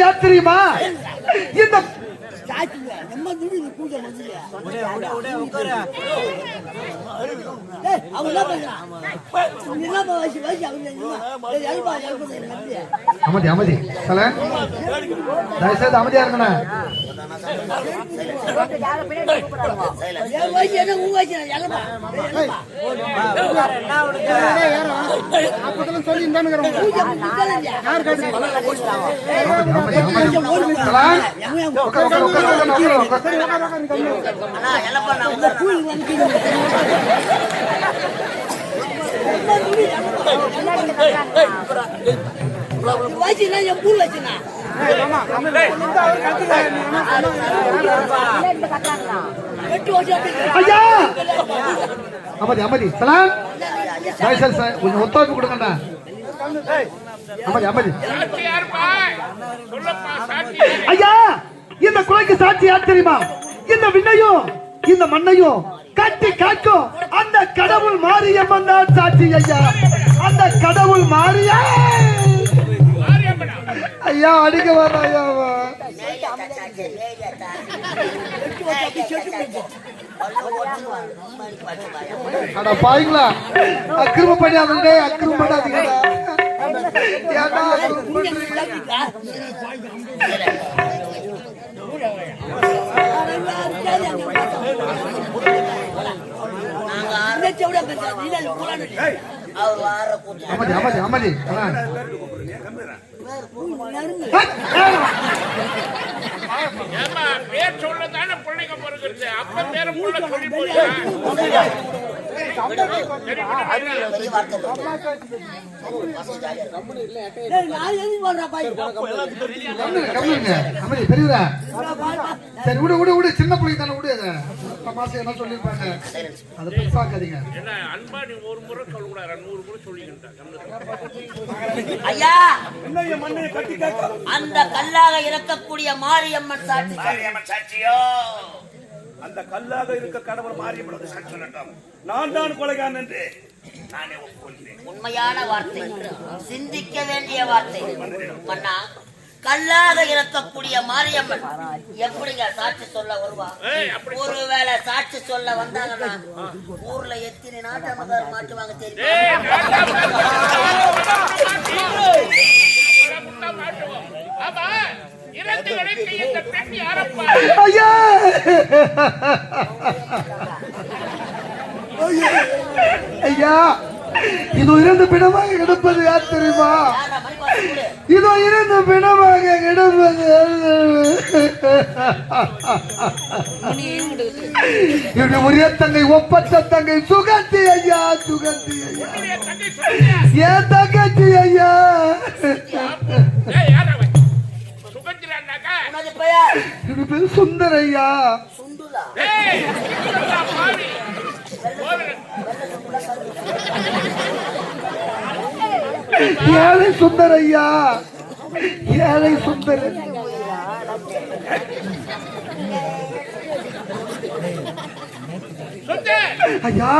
சாட்சி தெரியுமா? இந்த சாச்சிங்க நம்ம நீ பூஜை ஏய் அவன் என்ன பண்றான்? நீ என்ன வயசு வயசு அவன் என்ன எழுப்பா எழுப்பா அமைதி அமைதி. தல. தயவுசெய்து அமைதியா இருக்கணும் என் வயசு என்ன என் பூ வச்சுனா அமைதி அமைதி கொஞ்சம் ஒத்துழைப்பு கொடுங்கண்ணா. அமைதி அமைதி. ஐயா! இந்த யார் தெரியுமா? இந்த விண்ணையும் இந்த மண்ணையும் கட்டி காக்கும். அந்த கடவுள் மாரியம்மன் தான் சாட்சி ஐயா. அந்த கடவுள் மாரியா? ஐயா அடிக்க வர ஐயாவா எட்டு அட பாருங்களா அக்கிரம பண்ணாதீங்க அக்கிரமம் பண்றீங்க? அமைதி பேர் சொல்லதானே பிள்ளைங்க பிறகுறது அப்ப பேர சரி விடு விடு விடு சின்ன பிள்ளைங்க தானே விடு அதை பத்து மாசம் என்ன சொல்லியிருப்பாங்க அதை பெருசாக்காதீங்க என்ன அன்பா நீ ஒரு முறை சொல்லக்கூடாது நூறு முறை சொல்லிக்கிட்டா ஐயா அந்த கல்லாக இறக்கக்கூடிய மாரியம்மன் சாட்சி. மாரியம்மன் சாட்சியோ. அந்த கல்லாக இருக்க கடவுள் மாரியம்மனுக்கு சாட்சி சொல்லட்டும். நான் தான் கொலைகான் என்று நானே ஒப்புக்கொள்கிறேன். உண்மையான வார்த்தை. சிந்திக்க வேண்டிய வார்த்தை. மன்னா கல்லாக இருக்கக்கூடிய மாரியம்மன் எப்படிங்க சாட்சி சொல்ல வருவா? ஒருவேளை சாட்சி சொல்ல வந்தாங்கன்னா ஊர்ல எத்தனை நாட்டமதார் மாட்டுவாங்க தெரியுமா? ஐயா! ஐயா! இதோ இரண்டு பிணமாக கிடப்பது யார் தெரியுமா. இதோ இரண்டு பிணமாக கிடப்பது என்னுடைய ஒரே தங்கை ஒப்பற்ற தங்கை சுகந்தி ஐயா சுகந்தி ஐயா? ஏன் தங்கச்சி ஐயா. உனது பெயர் என்னுடைய பேர் சுந்தர் ஐயா சுண்டுலா. ஏழை சுந்தர் ஐயா. ஏழை சுந்தர் ஐயா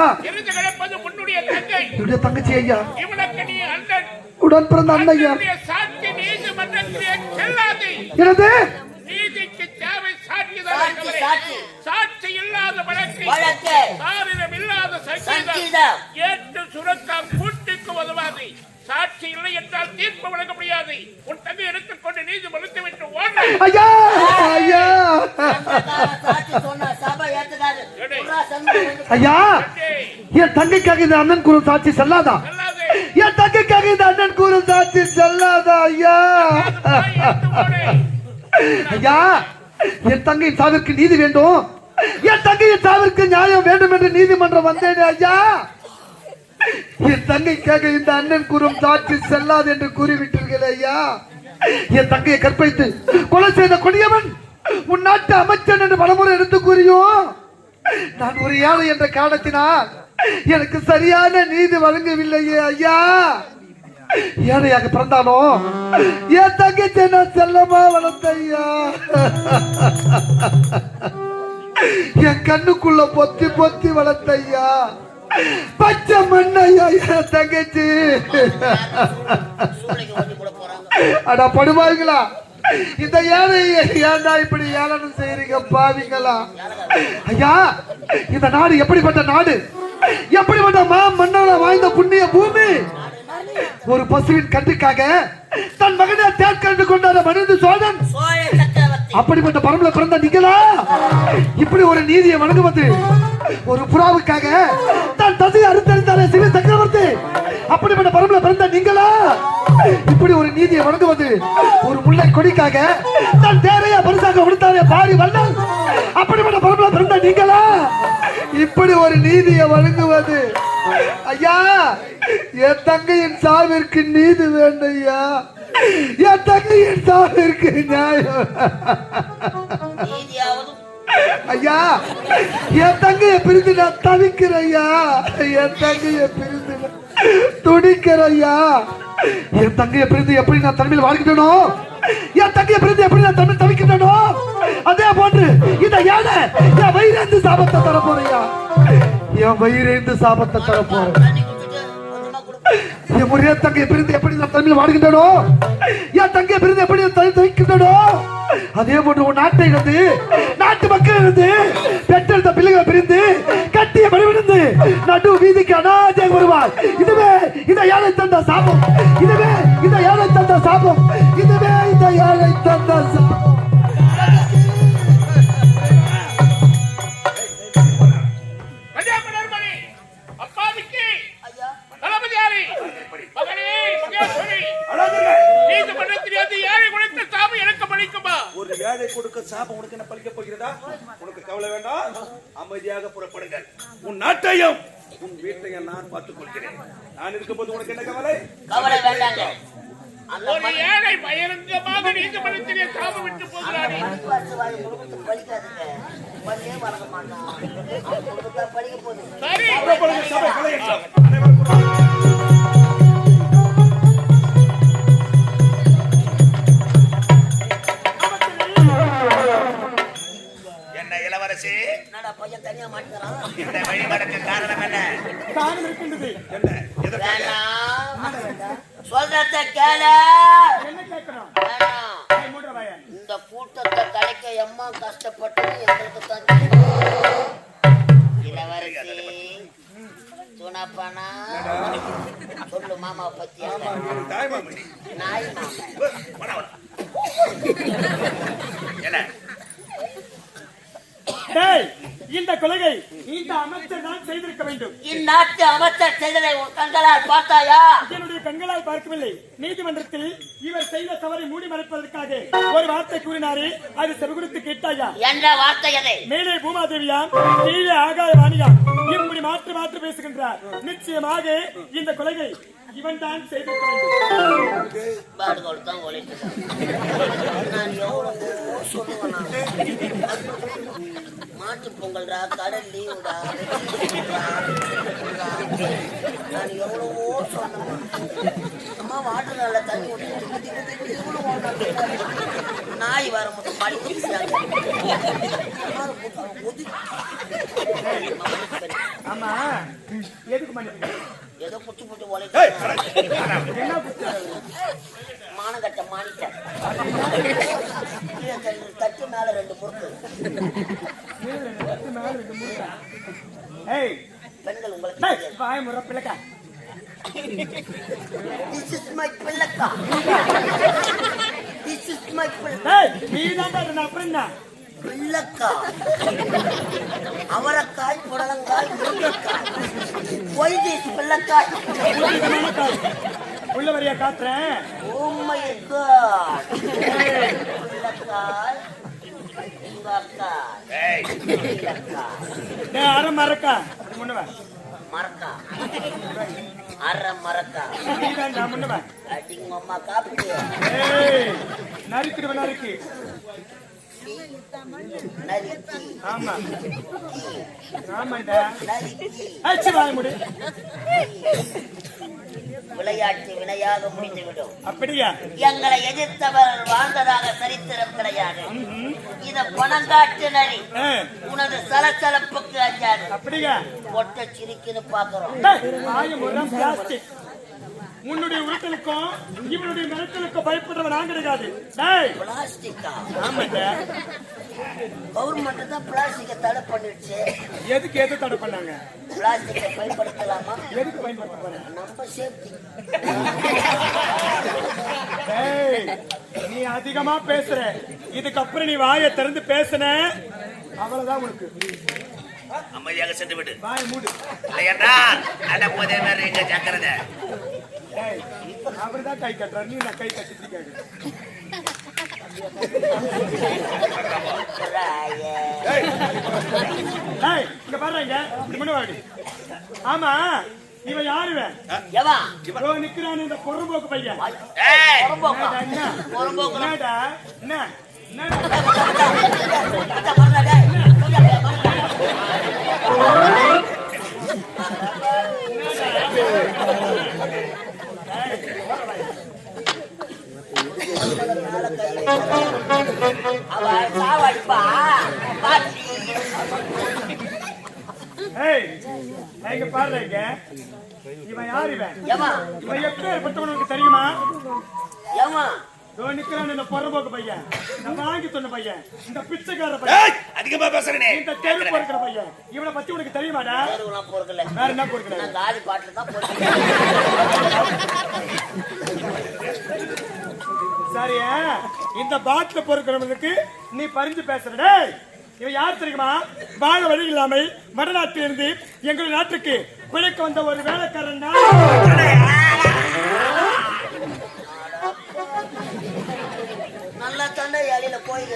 என்னுடைய தங்கச்சி ஐயா. இவனுக்கு நீ அண்ணன். உடன் பிறந்த அண்ணையா அண்ணனுடைய சாட்சி நீதிமன்றத்திலே செல்லாது எனது நீதிக்கு தேவை சாட்சி தவிர சாட்சி சாட்சி. இல்லாத வழக்கு வழக்கு. சாரிடம் இல்லாத சங்கீதம் ஏற்று சுரக்காம் கூட்டுக்கு உதவாது. சாட்சி இல்லை என்றால் தீர்ப்பு வழங்க முடியாது. உன் தங்கை எடுத்துக்கொண்டு நீதிமன்றத்தை விட்டு ஓட. ஐயா! ஐயா! ஐயா! என் தங்கைக்காக இந்த அண்ணன் கூறும் சாட்சி செல்லாதா? செல்லாது. என் தங்கைக்காக இந்த அண்ணன் கூறும் சாட்சி செல்லாதா ஐயா? ஐயா என் தங்கையின் சாவிற்கு நீதி வேண்டும். என் தங்கையின் சாவிற்கு நியாயம் வேண்டும் என்று நீதிமன்றம் வந்தேனே ஐயா. என் தங்கைக்காக இந்த அண்ணன் கூறும் சாட்சி செல்லாது என்று கூறிவிட்டீர்கள் ஐயா. என் தங்கையை கற்பழித்து கொலை செய்த கொடியவன் உன் நாட்டு அமைச்சன் என்று பலமுறை எடுத்து கூறியும் நான் ஒரு ஏழை என்ற காரணத்தினால் எனக்கு சரியான நீதி வழங்கவில்லையே ஐயா. ஏழையாக பிறந்தாலும் என் தங்கச்சி நான் செல்லமா வளர்த்த ஐயா. என் கண்ணுக்குள்ள பொத்தி பொத்தி வளர்த்த ஐயா. பச்சை மண்ணையா என் தங்கச்சி. அடா படுவாங்களா இந்த ஏழை ஏன்டா இப்படி ஏளனம் செய்யறீங்க பாவிங்களா ஐயா இந்த நாடு எப்படிப்பட்ட நாடு? எப்படிப்பட்ட மா மன்னால வாய்ந்த புண்ணிய பூமி? ஒரு பசுவின் கட்டுக்காக தன் மகனை தேர்க்கண்டு கொண்டாட மனித சோழன். அப்படிப்பட்ட பரம்பல பிறந்த நீங்களா? இப்படி ஒரு நீதியை வழங்குவது ஒரு புறாவுக்காக தன் தசையை அறுத்தறிந்தாரே சிவ சக்கரவர்த்தி. அப்படிப்பட்ட பரம்பல பிறந்த நீங்களா? இப்படி ஒரு நீதியை வழங்குவது ஒரு முல்லை கொடிக்காக தன் தேரையா பரிசாக விடுத்தாரே பாரி வண்ணன் அப்படிப்பட்ட பரம்பல பிறந்த நீங்களா? இப்படி ஒரு நீதியை வழங்குவது ஐயா என் தங்கையின் சாவிற்கு நீதி வேண்டும் ஐயா என் தங்கையின் சாவிற்கு நியாயம். ஐயா என் தங்கைய பிரிந்து நான் தவிக்கிறேன் ஐயா என் தங்கைய பிரிந்து துடிக்கிறேன் ஐயா என் தங்கைய பிரிந்து எப்படி நான் தனிமையில் வாழ்க்கிட்டனோ என் தங்கைய பிறந்து எப்படி நான் தமிழ் தவிக்கிறேனோ அதே போன்று இந்த யானை என் வயிறேந்து சாபத்தை தரப்போறையா? என் வயிறேந்து சாபத்தை தரப்போறேன். தண்ணி என் ஒரே தங்கையை பிரிந்து எப்படி நான் தமிழ் வாடுகின்றனோ என் தங்கையை பிரிந்து எப்படி நான் தனி தவிக்கின்றனோ அதே போன்று உன் நாட்டை இருந்து நாட்டு மக்கள் இருந்து பெற்றெடுத்த பிள்ளைகளை பிரிந்து கட்டிய மறுவிருந்து நடு வீதிக்கு அனாதையாக வருவார் இதுவே இந்த யானை தந்த சாபம். இதுவே இந்த யானை தந்த சாபம். இதுவே இந்த யானை தந்த சாபம் நீதிமன்றத்தில் வந்து ஏழை குறைத்த எனக்கு பழிக்குமா ஒரு ஏழை கொடுக்க சாபம் உனக்கு என்ன பலிக்க போகிறதா உனக்கு கவலை வேண்டாம் அமைதியாக புறப்படுங்கள் உன் நாட்டையும் உன் வீட்டையும் நான் பார்த்துக் கொள்கிறேன் நான் இருக்கும்போது உனக்கு என்ன கவலை கவலை வேண்டாங்க ஒரு ஏழை பகிரங்கமாக நீதிமன்றத்திலே சாபம் விட்டு போகிறாரே சரி. என்ன இளவரசி? என்னடா பையன் தனியா மாட்டேங்கிறான் இந்த வழிபாடுக்கு காரணம் என்ன? என்ன? எதற்காக? வேணாம். சொல்றத கேள. வேணாம். இந்த கூட்டத்தை கலைக்க எம்மா கஷ்டப்பட்டது எங்களுக்கு தான் தெரியும். இளவரசி சுனப்பனா சொல்லு மாமா பத்தி நாய் மாமா. என்ன? டேய், இந்த கொலையை இந்த அமைச்சர் தான் செய்திருக்க வேண்டும். இந்நாட்டு அமைச்சர் செய்ததை உன் கண்களால் பார்த்தாயா? கண்களால் பார்க்கவில்லை. நீதிமன்றத்தில் இவர் செய்த தவறை மூடி மறைப்பதற்காக ஒரு வார்த்தை கூறினாரே. அது செவிகுடுத்து கேட்டாயா? என்ற வார்த்தை எதை? மேலே பூமாதேவியாம் கீழே ஆகாய வாணியாம் இப்படி மாற்றி மாற்றி பேசுகின்றார். நிச்சயமாக இந்த கொலையை இவன் தான் நான். மாட்டு பொங்கல்டா கடல் லீவுடா. நான் எவ்வளவோ சொன்னேன். அம்மா வாட்டர் நல்ல தண்ணி ஓடுனா நாய் வர மட்டும் படி ஆமா. எதுக்கு மன்னிப்பு? ஏதோ என்ன குத்து? மானகட்ட மாணிக்க தட்டு, மேல ரெண்டு பொறுப்பு ஏய் பெண்கள் வாய் முறை பிள்ளைக்கா. This is my பிள்ளைக்கா. This is my பிள்ளை. டேய், நீ தான் அப்புறம் என்ன? பிள்ளைக்கா. அவரைக்காய் புடலங்காய் முருங்கைக்காய். this பிள்ளைக்காய். உள்ள வரியா காட்டுறேன்? Oh my God. பிள்ளைக்காய் பிள்ளைக்காய். டேய், அரை மறக்கா அப்படி மரக்கா அரை முன்னுவ அடிங்க அம்மா காப்பிடு ஏய் நறுக்கிடுவ நறுக்கு. ஆமா. ஆமாண்டா. நரிக்கி ஆச்சு வாய முடி. விளையாட்டு வினையாக முடிந்துவிடும். அப்படியா? எங்களை எதிர்த்தவர்கள் வாழ்ந்ததாக சரித்திரம் கிடையாது இத பணங்காட்டு நரி உனது சலசலப்புக்கு அஞ்சாது. அப்படியா? ஒட்ட சிரிக்குன்னு பாக்குறோம் டேய், வாய முறை பிளாஸ்டிக் உன்னுடைய உருட்டலுக்கும் இவனுடைய மிரட்டலுக்கும் பயப்படுறவன் நான் கிடையாது. டேய்! பிளாஸ்டிக்கா? ஆமாங்க. கவர்மெண்ட் தான் பிளாஸ்டிக்கை தடை பண்ணிடுச்சு. எதுக்கு எது தடை பண்ணாங்க? பிளாஸ்டிக்கை பயன்படுத்தலாமா? எதுக்கு பயன்படுத்த போறேன்? நம்ம சேஃப்டி டேய் நீ அதிகமா பேசுற. இதுக்கப்புறம் நீ வாயை திறந்து பேசுன. அவ்வளவுதான் உனக்கு. அமைதியாக சென்று விடு. வாயை மூடு. என்றால் அட போதே வேற எங்க ஜாக்கிரதை. டேய் அவர்தான் கை கட்டுறாரு. நீ நான் கை கட்டிட்டு இங்க பாருங்க முன்னாடி ஆமா இவன் இதோ நிக்கிறான் இந்த பொறும்போக்கு பையன். என்ன? இவன் உனக்கு தெரியுமா? ஏமா. நிக்கிறான் இந்த பொறம்போக்கு பையன். நான் வாங்கி சொன்ன பையன். இந்த பிச்சைக்கார பையன். அதிகமா பேசுறனே. இந்த தெரு பொறுக்கிற பையன். இவனை பத்தி உனக்கு தெரியுமாடா? தெருவுலாம் பொறுக்கல வேற என்ன பொறுக்கிற நான் காலி பாட்டில் தான் பொறுக்கிறேன் சரியா. இந்த பாட்டில பொறுக்கிறவனுக்கு நீ பறிஞ்சு பேசுற. டேய் இவன் யார் தெரியுமா? வாழ வழி இல்லாமல் வடநாட்டிலிருந்து எங்கள் நாட்டுக்கு பிழைக்க வந்த ஒரு வேலைக்காரன் தான். நல்லா தாண்டா இலையில கோயில்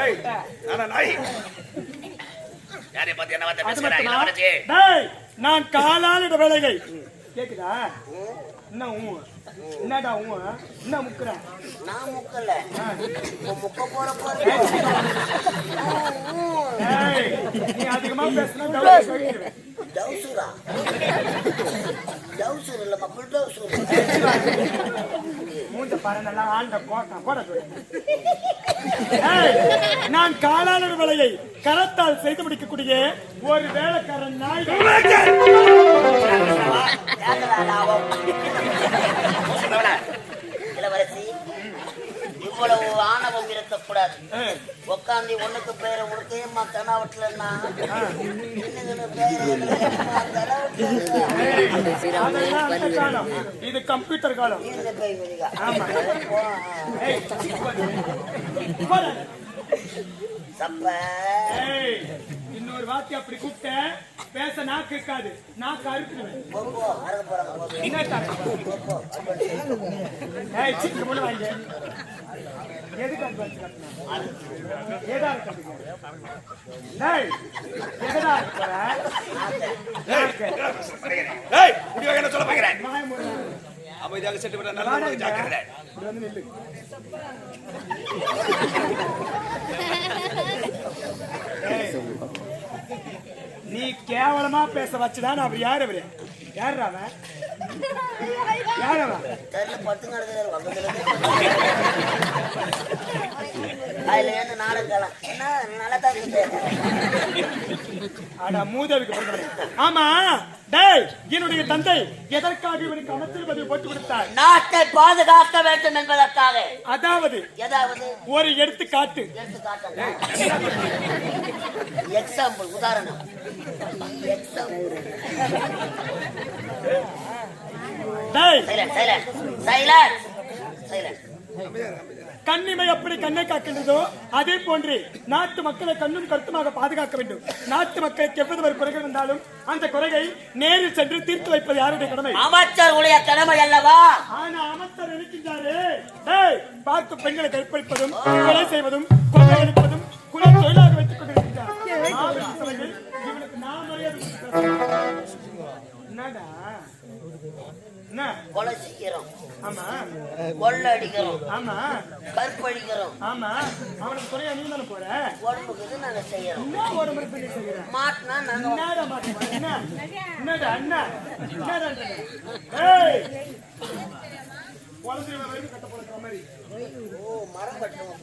ஏய் நானா காலாளிட வேலைகள். கேக்குதா? என்ன ஊ என்னடா ஊ என்ன முக்குற? நான் முக்கல. உன் முக்க போற போற நீ அதிகமா பேசினா டவுசூரா டவுசூர் இல்லம்மா புல் டவுசூர் மூஞ்ச பாரு நல்லா ஆண்ட கோட்டா போட நான் காலாளர் வேலையை கரத்தால் செய்து முடிக்கக்கூடிய ஒரு வேலைக்காரன் நாய். இளவரசி இவ்வளவு ஆணவம் இருக்கக்கூடாது ஏய், உக்காந்து ஒண்ணுக்கு பேர உனக்கேம்மா தெனாவட்டுலன்னா இது கம்ப்யூட்டர் காலம். இன்னொரு வார்த்தை அப்படி கூப்பிட்ட பேச? ஏய் சிக்கு முன்ன வாங்க எதுக்கு அட்வான்ஸ் கட்டணும் ஏதா கட்டுங்க டேய் எதடா இருக்கற என்ன சொல்ல போகிறேன் அமைதியாக சென்று விட நல்ல. ஜாக்கிரதை இப்படி வந்து நில்லு ஏய், நீ கேவலமா பேச வச்சுதான் அவர் யார் அவரு யார் அவன்? யார் அவன் அட மூதேவிக்கு. ஆமா. டேய் என்னுடைய தந்தை எதற்காக இவனுக்கு அமைச்சர் பதவி போட்டு கொடுத்தார்? நாட்டை பாதுகாக்க வேண்டும் என்பதற்காக. அதாவது ஏதாவது? ஒரு எடுத்துக்காட்டு. எக்ஸாம்பிள் உதாரணம். எக்ஸாம்பிள் சைலண்ட் சைலண்ட் சைலண்ட் கண்ணிமை எப்படி கண்ணை காக்கின்றதோ அதே போன்று நாட்டு மக்களை கண்ணும் கருத்துமாக பாதுகாக்க வேண்டும். நாட்டு மக்களுக்கு எவ்வளவு ஒரு குறைகள் வந்தாலும் அந்த குறையை நேரில் சென்று தீர்த்து வைப்பது யாருடைய கடமை? அமைச்சர் உடைய கடமை அல்லவா? ஆனா அமைச்சர் இருக்கின்றாரே. பார்க்கும் பெண்களை கற்பழிப்பதும் கொலை செய்வதும் கொலை அளிப்பதும் குல தொழிலாக வைத்துக் கொடுக்கிறேன். என்னடா? என்ன? கொலை கொள்ள அடிக்கிறோம். ஆமா. கற்பழிக்கிறோம் ஆமா. அவனுக்கு குறையா நீ செய்யறோம். என்ன உடம்பு பண்ணி செய்யறோம் அண்ணா ஓ மரம் கட்டுவோம்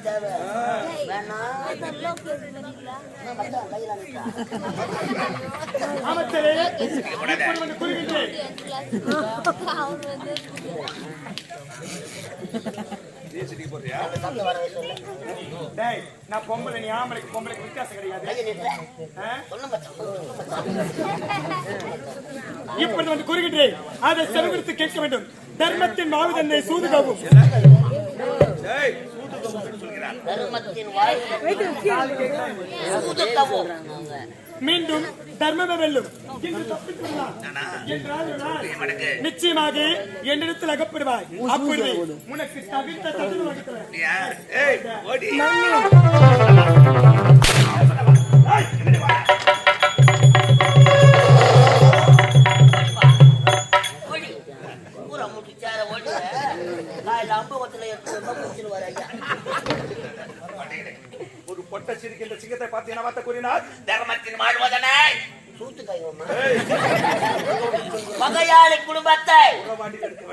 தான் தேவை அமைச்சரே நான் பொம்பளை நீ ஆம்பளைக்கு வித்தியாசம் கிடையாது இப்பொழுது வந்து குறுகிட்டு அதை செலவிடுத்து கேட்க வேண்டும். தர்மத்தின் மாவுதன்னை சூதுகாவும். மீண்டும் தர்மமே வெல்லும். நிச்சயமாக என்னிடத்தில் அகப்படுவாய். அப்படி உனக்கு தவிர்த்த தகுதி வகுத்தல கூறினார் தர்மத்தின் வாழ்வதனாய் சூத்து கைவம்மா மகையாளி குடும்பத்தை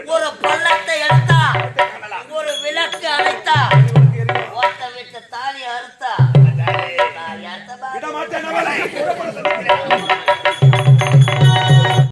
ஒரு பொண்ணை